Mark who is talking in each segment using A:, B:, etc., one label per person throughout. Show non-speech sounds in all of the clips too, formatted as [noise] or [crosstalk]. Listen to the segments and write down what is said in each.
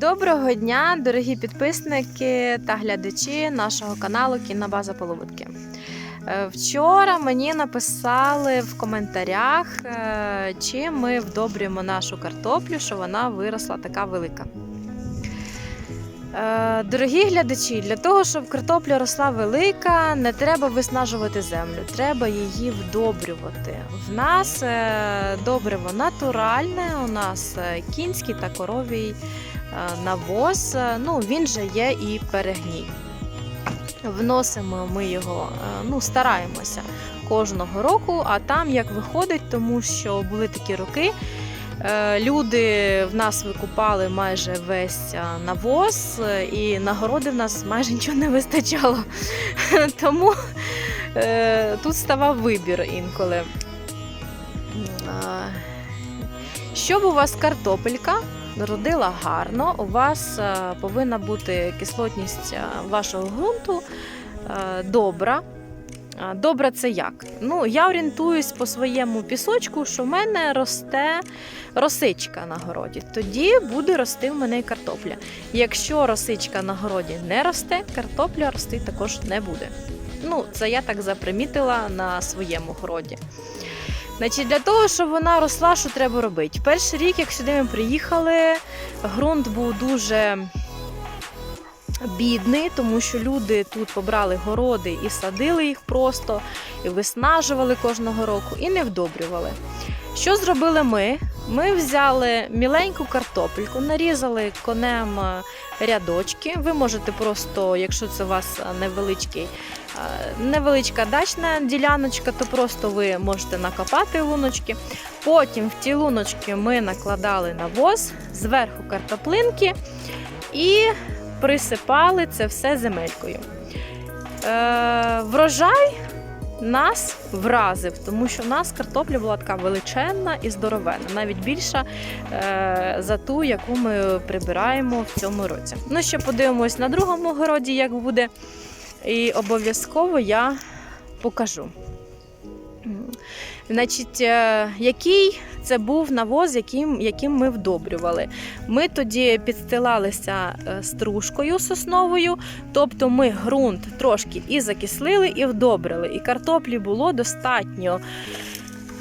A: Доброго дня, дорогі підписники та глядачі нашого каналу Кінна Половодки. Е, Вчора мені написали в коментарях, е, чи ми вдобрюємо нашу картоплю, що вона виросла така велика. Е, Дорогі глядачі, для того, щоб картопля росла велика, не треба виснажувати землю, треба її вдобрювати. В нас е, добриво натуральне, у нас е, кінський та коровій навоз. Ну, він же є і перегній. Вносимо ми його, ну, стараємося кожного року, а там як виходить, тому що були такі роки. Е, Люди в нас викупали майже весь е, навоз, е, і нагороди в нас майже нічого не вистачало. [laughs] Тому тут ставав вибір інколи. Щоб у вас картопелька родила гарно, у вас повинна бути кислотність вашого ґрунту добра. Добре, це як? Ну, я орієнтуюсь по своєму пісочку, що в мене росте росичка на городі. Тоді буде рости в мене і картопля. Якщо росичка на городі не росте, картопля рости також не буде. Ну, це я так запримітила на своєму городі. Значить, для того, щоб вона росла, що треба робити? Перший рік, як сюди ми приїхали, ґрунт був дуже бідний, тому що люди тут побрали городи і садили їх просто, і виснажували кожного року, і не вдобрювали. Що зробили ми? Ми взяли міленьку картопельку, нарізали конем е, рядочки. Ви можете просто, якщо це у вас е, невеличкий, е, невеличка дачна діляночка, то просто ви можете накопати луночки. Потім в ті луночки ми накладали навоз, зверху картоплинки і присипали це все земелькою. Е, врожай нас вразив, тому що в нас картопля була така величенна і здоровенна, навіть більша е, за ту, яку ми прибираємо в цьому році. Ну, ще подивимось на другому городі, як буде. І обов'язково я покажу. Значить, е, який це був навоз, яким, яким ми вдобрювали. Ми тоді підстилалися е, стружкою сосновою, тобто ми ґрунт трошки і закислили, і вдобрили. І картоплі було достатньо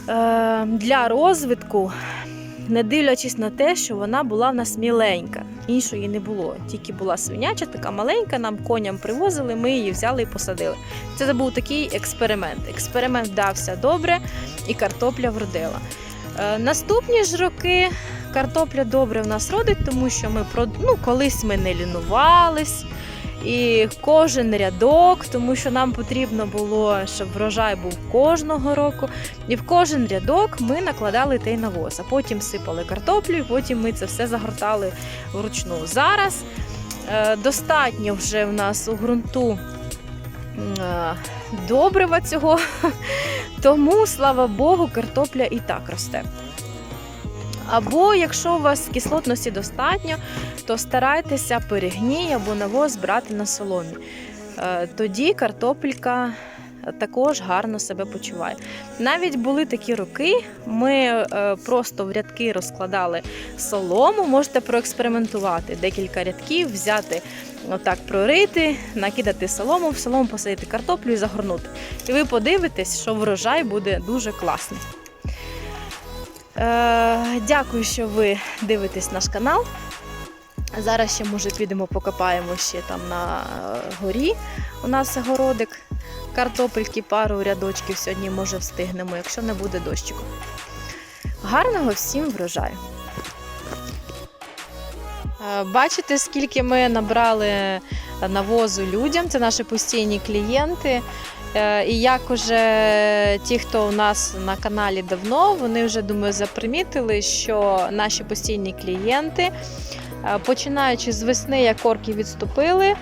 A: е, для розвитку, не дивлячись на те, що вона була в нас міленька. Іншої не було. Тільки була свиняча, така маленька, нам коням привозили, ми її взяли і посадили. Це був такий експеримент. Експеримент вдався добре, і картопля вродила. Е, Наступні ж роки картопля добре в нас родить, тому що ми ну, колись ми не лінувались. І кожен рядок, тому що нам потрібно було, щоб врожай був кожного року. І в кожен рядок ми накладали той навоз, а потім сипали картоплю, і потім ми це все загортали вручну. Зараз е, достатньо вже в нас у ґрунту е, добрива цього, [laughs] тому, слава Богу, картопля і так росте. Або якщо у вас кислотності достатньо, то старайтеся перегній або навоз брати на соломі. Е, Тоді картопелька також гарно себе почуває. Навіть були такі роки, ми е, просто в рядки розкладали солому, можете проекспериментувати декілька рядків, взяти, отак прорити, накидати солому, в солому посадити картоплю і загорнути. І ви подивитесь, що врожай буде дуже класний. Е, дякую, що ви дивитесь наш канал. Зараз ще, може, підемо покопаємо ще там на е, горі. У нас городик. Картопельки, пару рядочків сьогодні, може, встигнемо, якщо не буде дощику. Гарного всім врожаю! Е, Бачите, скільки ми набрали навозу людям, це наші постійні клієнти. Е, І як уже ті, хто у нас на каналі давно, вони вже думаю запримітили, що наші постійні клієнти, е, починаючи з весни, як корки відступили,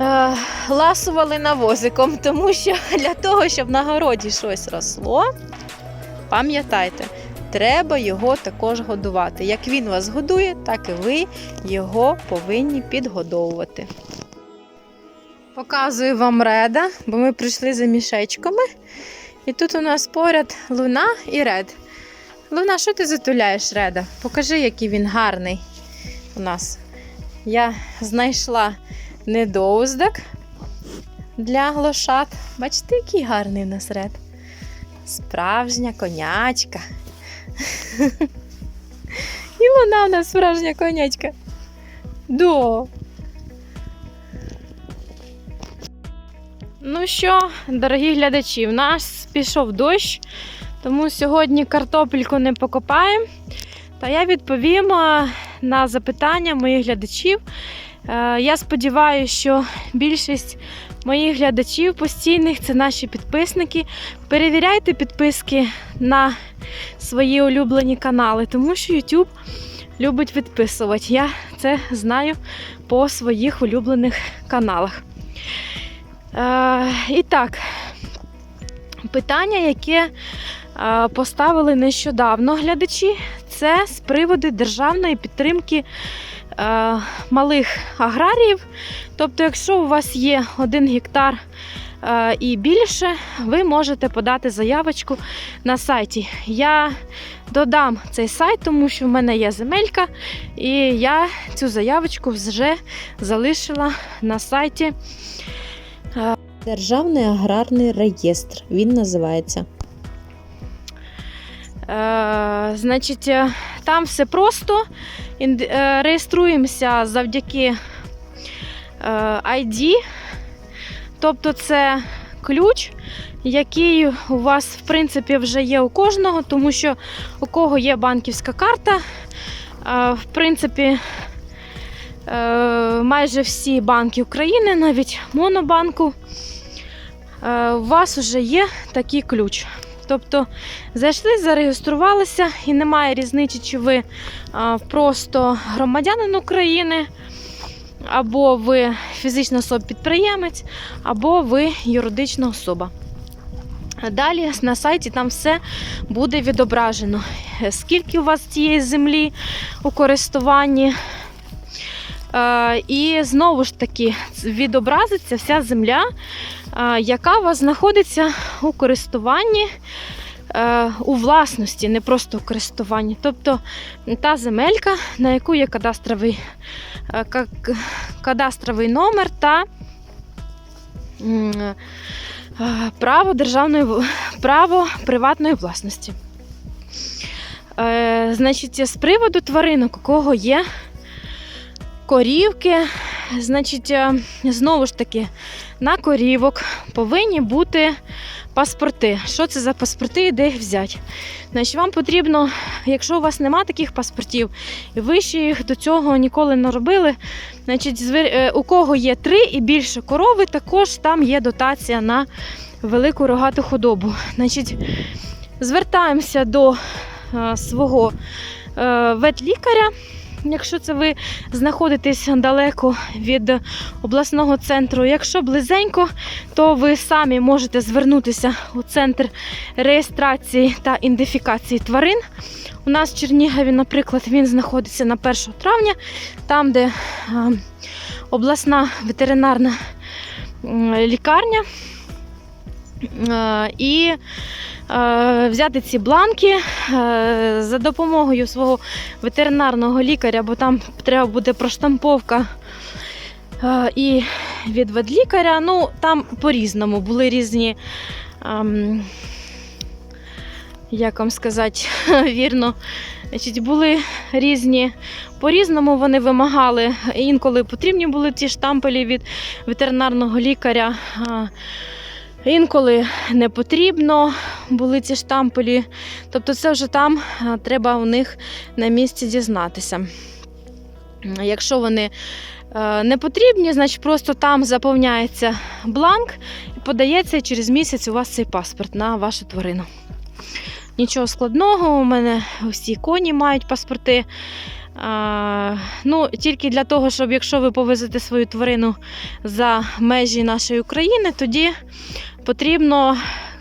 A: е, ласували навозиком, [laughs] тому що для того, щоб на городі щось росло, пам'ятайте, треба його також годувати. Як він вас годує, так і ви його повинні підгодовувати. Показую вам реда, бо ми прийшли за мішечками. І тут у нас поряд луна і ред. Луна, що ти затуляєш, реда? Покажи, який він гарний. у нас. Я знайшла недоуздок для лошад. Бачите, який гарний у нас ред. Справжня конячка. [laughs] І вона у нас справжня конячка. До. Ну що, дорогі глядачі, в нас пішов дощ, тому сьогодні картопельку не покопаємо. Та я відповім на запитання моїх глядачів. Е, Я сподіваюся, що більшість моїх глядачів постійних це наші підписники. Перевіряйте підписки на свої улюблені канали, тому що YouTube любить відписувати. Я це знаю по своїх улюблених каналах. Е, і так, питання, яке е, поставили нещодавно глядачі, це з приводу державної підтримки е, малих аграріїв. Тобто, якщо у вас є один гектар і більше, ви можете подати заявочку на сайті. Я додам цей сайт, тому що в мене є земелька, і я цю заявочку вже залишила на сайті.
B: Державний аграрний реєстр. Він називається.
A: Е, значить, е, там все просто. Е, Реєструємося завдяки е, ID. Тобто це ключ, який у вас, в принципі, вже є у кожного, тому що у кого є банківська карта, е, в принципі, е, майже всі банки України, навіть Монобанку, е, у вас вже є такий ключ. Тобто зайшли, зареєструвалися, і немає різниці, чи ви а, просто громадянин України, або ви фізична особа-підприємець, або ви юридична особа. Далі на сайті там все буде відображено. Е, Скільки у вас цієї землі у користуванні. Е, І знову ж таки відобразиться вся земля, е, яка у вас знаходиться у користуванні е, у власності, не просто у користуванні. Тобто та земелька, на яку є кадастровий, кадастровий номер та право державної право приватної власності. Значить, з приводу тваринок, у кого є корівки, значить, е, знову ж таки, на корівок повинні бути паспорти. Що це за паспорти і де їх взяти? Значить, вам потрібно, якщо у вас нема таких паспортів, і ви ще їх до цього ніколи не робили, значить, е, у кого є три і більше корови, також там є дотація на велику рогату худобу. Значить, звертаємося до е, свого ветлікаря. Якщо це ви знаходитесь далеко від обласного центру, якщо близенько, то ви самі можете звернутися у центр реєстрації та ідентифікації тварин. У нас в Чернігові, наприклад, він знаходиться на 1 травня, там, де обласна ветеринарна лікарня. Е, І е, взяти ці бланки е, за допомогою свого ветеринарного лікаря, бо там треба буде проштамповка і від ведлікаря. Ну, там по-різному були різні. ем, як вам сказати [laughs] вірно, Значить, були різні, по-різному вони вимагали. Інколи потрібні були ті штампелі від ветеринарного лікаря. Інколи не потрібно були ці штампелі. Тобто це вже там треба у них на місці дізнатися. Якщо вони е, не потрібні, значить просто там заповняється бланк і подається через місяць у вас цей паспорт на вашу тварину. Нічого складного, у мене всі коні мають паспорти. А, ну, тільки для того, щоб якщо ви повезете свою тварину за межі нашої України, тоді потрібно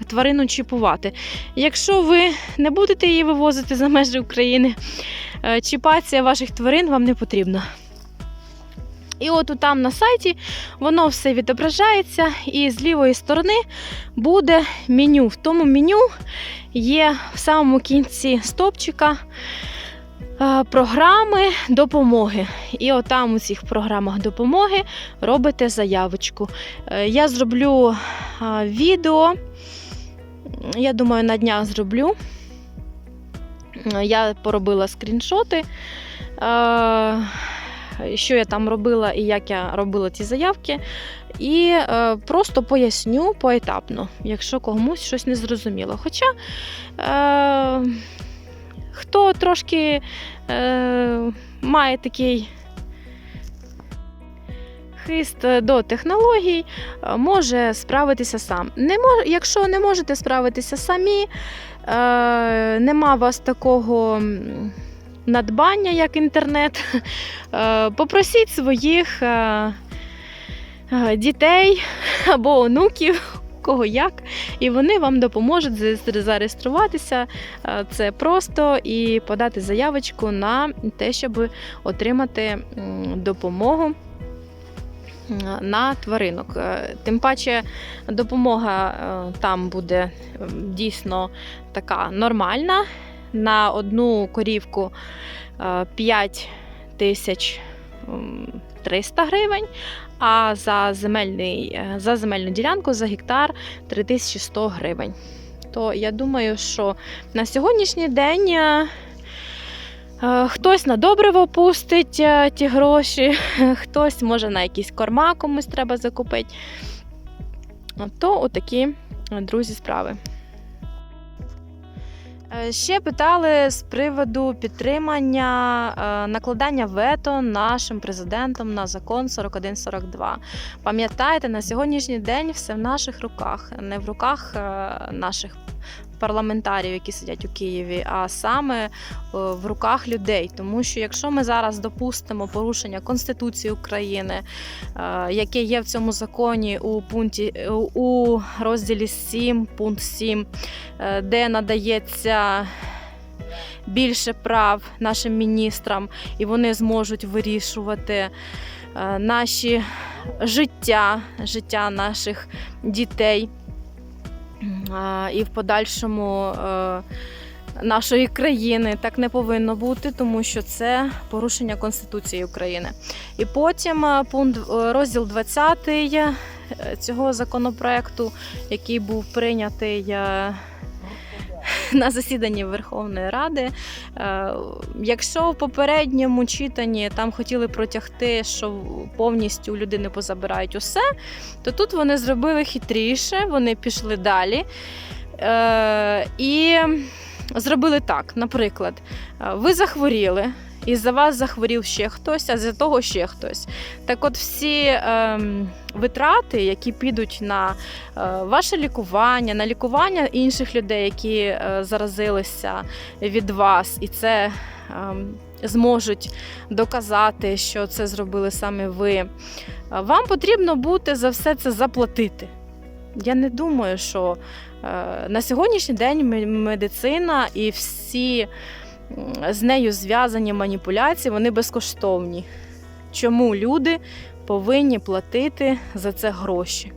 A: тварину чіпувати. Якщо ви не будете її вивозити за межі України, е, чіпація ваших тварин вам не потрібна. І от там на сайті воно все відображається, і з лівої сторони буде меню. В тому меню є в самому кінці стопчика програми допомоги. І отам у цих програмах допомоги робите заявочку. Е, Я зроблю відео. Я думаю, на днях зроблю. Е, Я поробила скріншоти. е, Що я там робила і як я робила ці заявки. І просто поясню поетапно, якщо комусь щось не зрозуміло. Хоча хто трошки е, має такий хист до технологій, е, може справитися сам. Не мож, якщо не можете справитися самі, е, нема вас такого. Надбання як інтернет, [laughs] е, попросіть своїх е, е, дітей [laughs] або онуків, кого як, і вони вам допоможуть зареєструватися. Е, Це просто і подати заявочку на те, щоб отримати допомогу. На тваринок. Е, Тим паче допомога е, там буде дійсно така нормальна. На одну корівку е, 5 тисяч 300 гривень, а за, земельний, е, за земельну ділянку за гектар 3100 гривень. То я думаю, що на сьогоднішній день е, е, хтось на добриво пустить ті гроші, [laughs] хтось може на якісь корма комусь треба закупити. То отакі, друзі, справи. Е, Ще питали з приводу підтримання е, накладання вето нашим президентом на закон 4142. Пам'ятайте, на сьогоднішній день все в наших руках, не в руках е, наших парламентарів, які сидять у Києві, а саме е, в руках людей. Тому що якщо ми зараз допустимо порушення Конституції України, е, яке є в цьому законі у пункті е, у розділі 7, пункт 7, е, де надається більше прав нашим міністрам, і вони зможуть вирішувати наші життя, життя наших дітей. І в подальшому е, нашої країни так не повинно бути, тому що це порушення Конституції України. І потім е, пункт е, розділ 20 е, цього законопроекту, який був прийнятий. На засіданні Верховної Ради. Е, Якщо в попередньому читанні там хотіли протягти, що повністю у людини позабирають усе, то тут вони зробили хитріше, вони пішли далі. Е, І зробили так: наприклад, ви захворіли. І за вас захворів ще хтось, а за того ще хтось. Так от всі ем, витрати, які підуть на е, ваше лікування, на лікування інших людей, які е, заразилися від вас, і це ем, зможуть доказати, що це зробили саме ви. е, Вам потрібно буде за все це заплатити. Я не думаю, що е, на сьогоднішній день медицина і всі з нею зв'язані маніпуляції вони безкоштовні. Чому люди повинні платити за це гроші?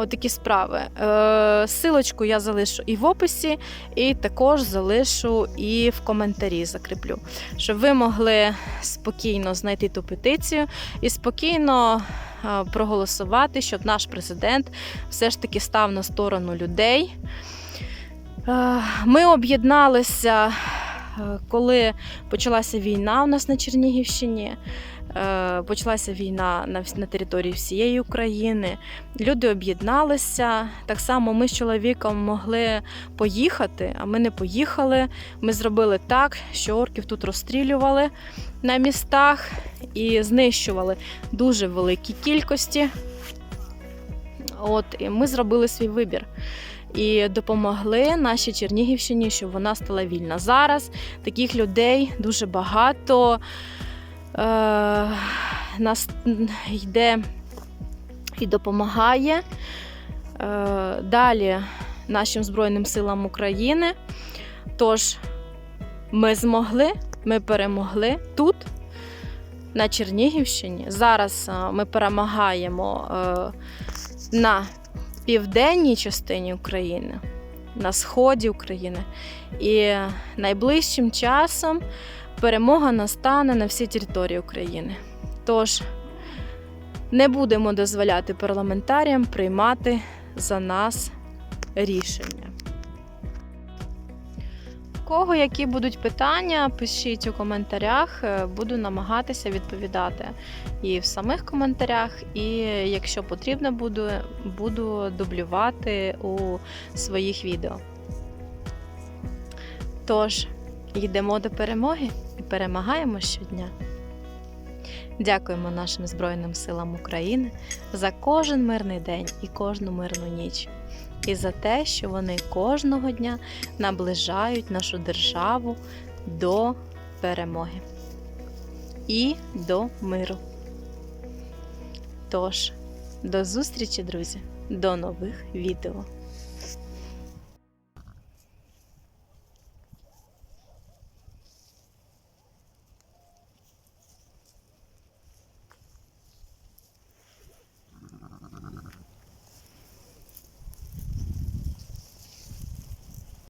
A: Отакі справи. Е, силочку я залишу і в описі, і також залишу і в коментарі закріплю, щоб ви могли спокійно знайти ту петицію і спокійно е, проголосувати, щоб наш президент все ж таки став на сторону людей. Е, Ми об'єдналися, е, коли почалася війна у нас на Чернігівщині. Е, Почалася війна на, території всієї України. Люди об'єдналися. Так само ми з чоловіком могли поїхати, а ми не поїхали. Ми зробили так, що орків тут розстрілювали на містах і знищували дуже великі кількості. От, і ми зробили свій вибір. І допомогли нашій Чернігівщині, щоб вона стала вільна. Зараз таких людей дуже багато. Е, нас йде і допомагає. Е, далі нашим Збройним силам України. Тож ми змогли, ми перемогли тут, на Чернігівщині. Зараз е, ми перемагаємо е, на південній частині України. на сході України. І найближчим часом перемога настане на всій території України. Тож не будемо дозволяти парламентаріям приймати за нас рішення. Кого які будуть питання, пишіть у коментарях, е, буду намагатися відповідати і в самих коментарях, і якщо потрібно буду, буду дублювати у своїх відео. Тож, йдемо до перемоги і перемагаємо щодня. Дякуємо нашим Збройним силам України за кожен мирний день і кожну мирну ніч, і за те, що вони кожного дня наближають нашу державу до перемоги і до миру. Тож, до зустрічі, друзі, до нових відео.